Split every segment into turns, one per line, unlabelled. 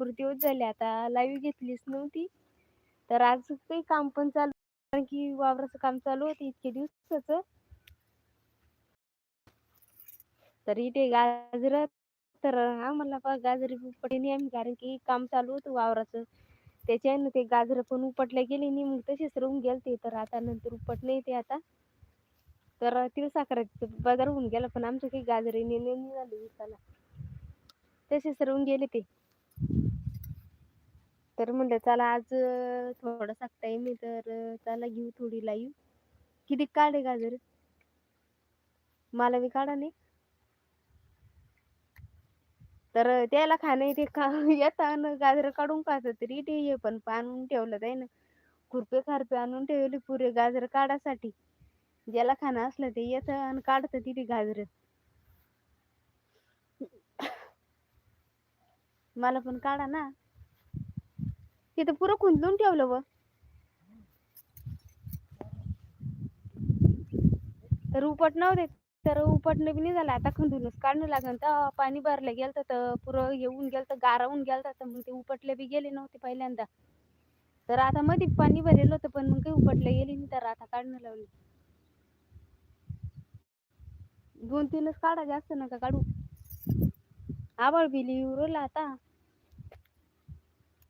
भरपूर दिवस झाले. आता लाईव्ह घेतलीच नव्हती. तर आज काही काम पण चालू कारण की वावराचं काम चालू होतं इतके दिवसाचं. तर इथे गाजर तर आम्हाला गाजर उपटले नाही आम्ही. कारण की काम चालू होतं वावराचं. त्याच्यानं ते गाजर पण उपटल्या गेले नाही. मग तसेच राहून गेलते. तर आता नंतर उपटले ते आता. तर तिळ साखराचं बाजार होऊन गेला. पण आमचं काही गाजरे नेले नाही झाले विकायला तसेच राहून गेले ते. तर म्हणलं चला आज थोडासा टाइम आहे तर चला घेऊ थोडी लाईव्ह किती काढे गाजर मला बी काढा नाही तर त्याला खाणं ते खा ना गाजर काढून खात तरी ते हे पण आणून ठेवलं आहे ना. खुरपे खारपे आणून ठेवले पुरे गाजर काढासाठी. ज्याला खाणं असलं ते येतं आणि काढतं तिथे गाजर. मला पण काढा ना. तिथं पुरं खुंदलून ठेवलं व. तर उपट नव्हते तर उपटणं बी नाही झालं आता खंदूनच काढणं लागलं तर पाणी भरलं गेलं तर पुरं येऊन गेलं तर गारावून गेलं तर मग ते उपटले बी गेले नव्हते पहिल्यांदा. तर आता मध्ये पाणी भरलेलं होतं पण मग काही उपटले गेले नाही. तर आता काढणं लावले. दोन तीनच काढा जास्त नका काढू. आबाळ बिली उरला आता.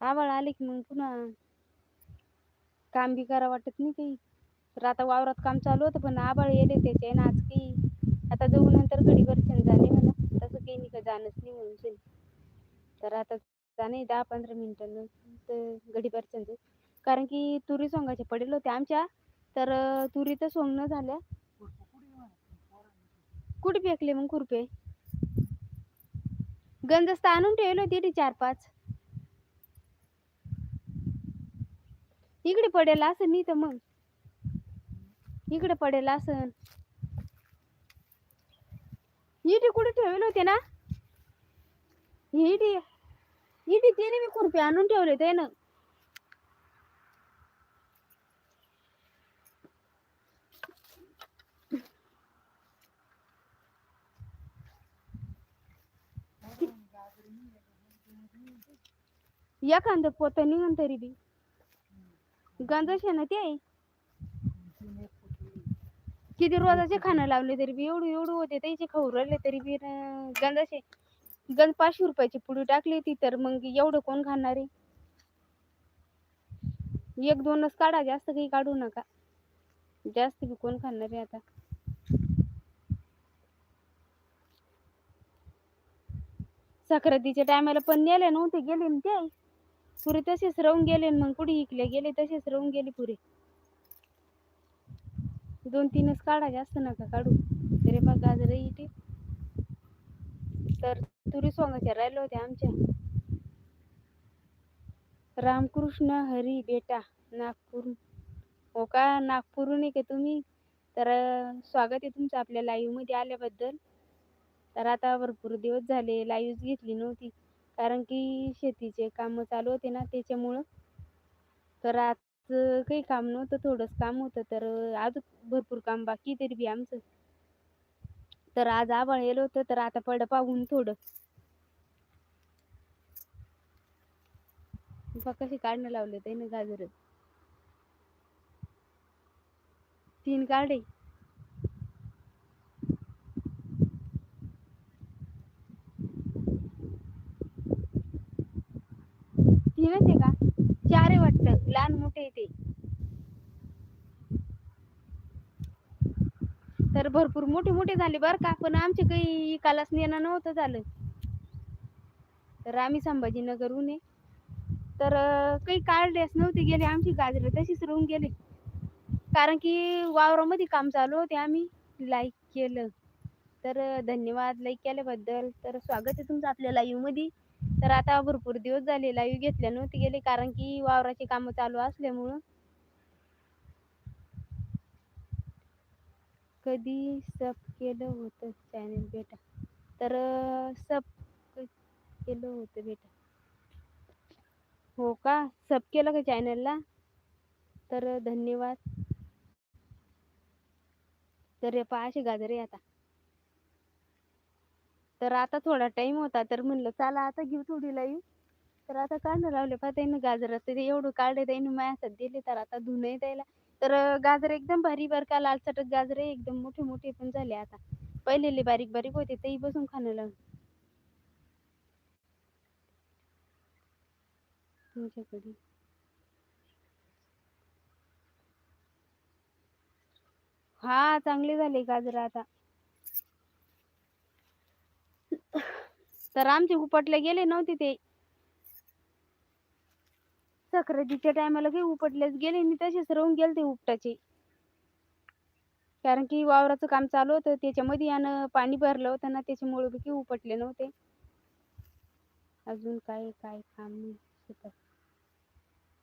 आबाळ आले की मग पुन्हा काम बी करा वाटत नाही काही. तर आता वावरात काम चालू होतं पण आबाळ येले त्याचे ना आज काही. आता जाऊ नंतर घडी बरसन झाले म्हणा. तसं काही नाही का जाणंच नाही म्हणून तर आता जाणे दहा पंधरा मिनिटानं घडी जाईल कारण की तुरी सोंगाचे पडेल होते आमच्या. तर तुरी तर सोंगणं झाल्या. कुठे फेकले मग खुरपे? गंजस्त आणून ठेवले होते ते चार पाच. इकडे पडेल असं नाही तर मग. इकडे पडेल असं. इडी कुठे ठेवले होते ना? इडी इडी तिने मी खुरपे आणून ठेवले ते ना. एखादं पोत निघन तरी बी. गंजश आहे ना ते किती रोजाचे खाणं लावले तरी बी एवढं एवढं होते त्याचे खाऊ राहिले तरी बी गंजाचे गंज पाचशे रुपयाची पुडी टाकली होती तर मग एवढं कोण खाणार आहे? एक दोनच काढा जास्त काही काढू नका. जास्त बी कोण खाणार आहे आता? संक्रांतीच्या टायमाला पण नेले नव्हते गेले ना ते. पुरे तसेच राहून गेले मग कुठे इकले? गेले तसेच राहून गेले पुरे. दोन तीनच काढा जास्त नका काढू. तरी मग गाजर इथे. तर तुरी सोंगाच्या राहिल्या होत्या आमच्या. रामकृष्ण हरी बेटा नागपूर हो का? नागपूरहून आहे का तुम्ही? तर स्वागत आहे तुमचं आपल्या लाईव्हमध्ये आल्याबद्दल. तर आता भरपूर दिवस झाले लाईव्ह घेतली नव्हती. कारण की शेतीचे काम चालू होते ना त्याच्यामुळं. तर आज काही काम नव्हतं थोडंच काम होतं तर आज भरपूर काम बाकी तरी बी आमचं. तर आज आभाळ येलं होतं तर आता पड पाहून थोडं. कशी काढणं लावले ते ना गाजर. तीन काढे तीनच आहे का चार आहे वाटतं लहान मोठे आहे ते तर भरपूर मोठे मोठे झाले बरं का पण आमचे काही इकालाच नेणं नव्हतं झालं. तर आम्ही संभाजीनगरहून आहे. तर काही काढलेच नव्हते गेले आमची गाजरं तशीच राहून गेले. कारण की वावरामध्ये काम चालू होते आम्ही लाईक केलं. तर धन्यवाद लाईक केल्याबद्दल. तर स्वागत आहे तुमचं आपल्या लाईव्हमध्ये. तर आता भरपूर दिवस झाले लाईव्ह घेतल्या नव्हते गेले कारण की वावराची कामं चालू असल्यामुळं. कधी सब केलं होतं चॅनल बेटा? तर सब केलं होतं बेटा. हो का? सब केलं का चॅनलला तर धन्यवाद. तर हे गाजरे आता. तर आता थोडा टाइम होता तर म्हणलं चला आता घेऊ थोडी लाईव्ह तर आता काढणं लावले पहा त्यानं गाजर ते एवढं काढले त्याने माझ्या हातात दिले तर आता धुणं द्यायला तर गाजर एकदम भारी बर का चटक गाजर एकदम मोठे मोठे पण झाले आता. पहिलेले बारीक बारीक होते तेही बसून खाणं लागून तुमच्याकडे? हा चांगले झाले गाजर आता. तर आमचे उपटले गेले नव्हते ते. सक्रातीच्या टायमाला काही उपटलेच गेले आणि तसेच राहून गेले ते उपटाचे. कारण की वावराचं काम चालू होतं त्याच्यामध्ये यानं पाणी भरलं होतं ना त्याच्यामुळे बी उपटले नव्हते. अजून काय काय काम नाही. शेतात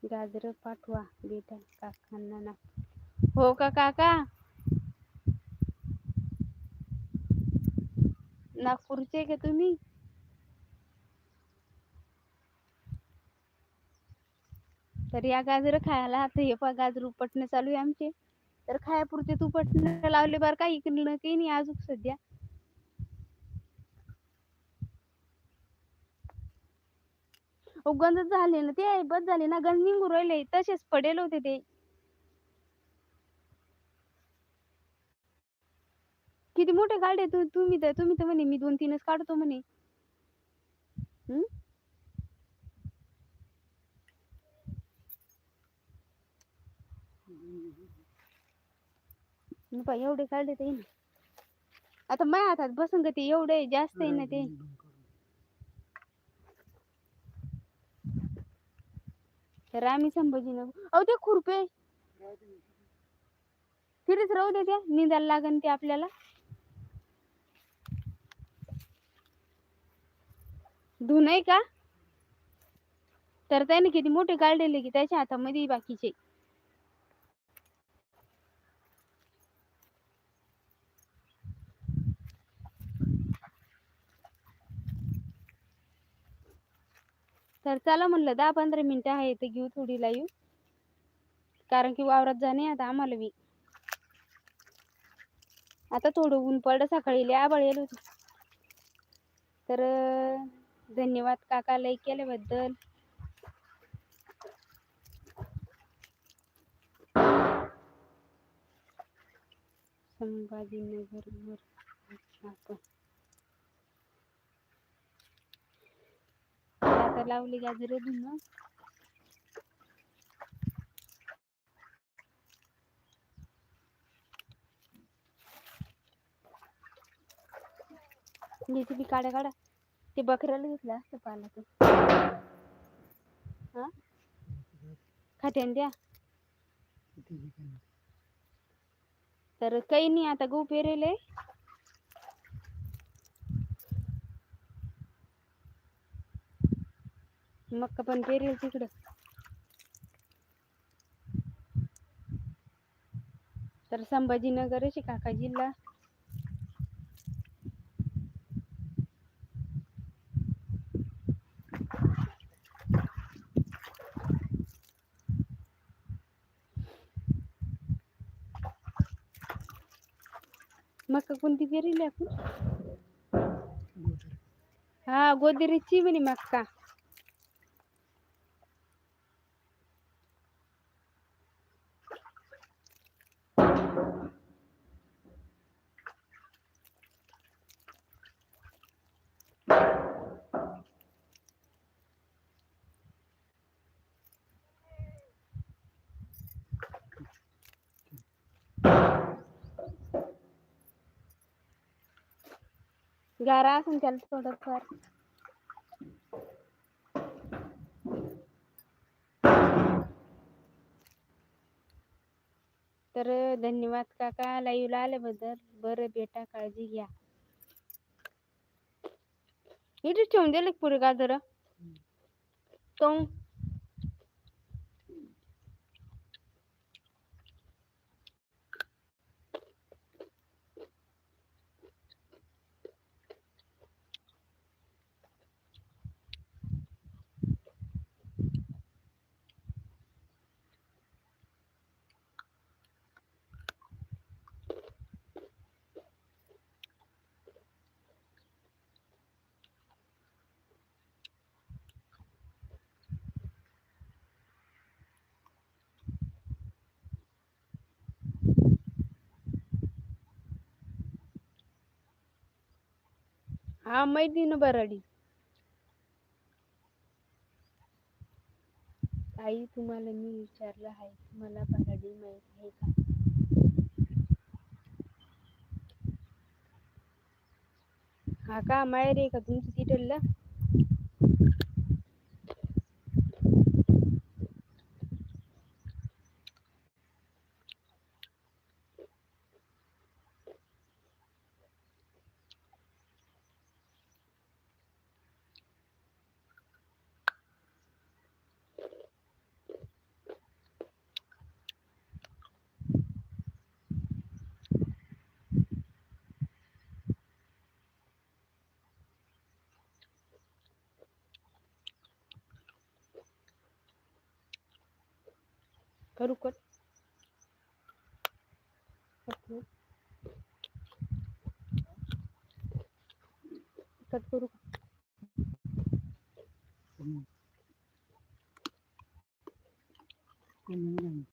गाजर पाठवा बेटा काकांना ना. हो का काका? नागपूरचे का तुम्ही? तर या गाजर खायला आता हे पा गाजर उपटणं चालू आहे आमचे. तर खायापुरते तू पटणं लावले बरं काही इकडलं काही नाही अजून सध्या. अहो, गंजच झाले ना ते बस झाले ना गंज निघून राहिले. तसेच पडेल होते ते. किती मोठे काढले तुम्ही तर तुम्ही तर म्हणे मी दोन तीनच काढतो म्हणे. हम्म? मी एवढे काढले ते आता माझ्या हातात बसून का ते एवढे जास्त आहे ना ते. तर आम्ही संभाजीनगर अहो ते खुरपे. तिथेच राहू दे त्या निंदायला लागन ते आपल्याला. धुन आहे का? तर त्याने किती मोठे काढलेले की त्याच्या हातामध्ये बाकीचे. तर चला म्हणलं दहा पंधरा मिनिटं आहे तर घेऊ थोडी लाईव्ह कारण की वावरात जाणे आता आम्हाला बी. आता थोडं ऊन पडलं सकाळी लय आभाळ होती. तर धन्यवाद काका लई केल्याबद्दल. संभाजीनगर वर आपण आता लावली गाजर धुणं बी काढा काढा ते बकऱ्याला घेतलं असतं पाला हा? खात्यान द्या. तर काही नाही आता गहू पेरेले मक्का पण पेरेल तिकडं. तर संभाजीनगर आहे काका जिल्हा. मक्का कोणती पेरेली आपण? हा गोदरेजची म्हणे मक्का. गारा असून त्याला थोडंफार. तर धन्यवाद काका लाईव्हला आल्याबद्दल. बरं बेटा काळजी घ्या. इथे ठेवून दिले का पुढे गाजर तो हा माहिती ना बराडी. आई तुम्हाला मी विचारलं आहे तुम्हाला बराडी माहीत आहे का? हा का माहेर आहे का तुमचं तिथलं? करू कट. करू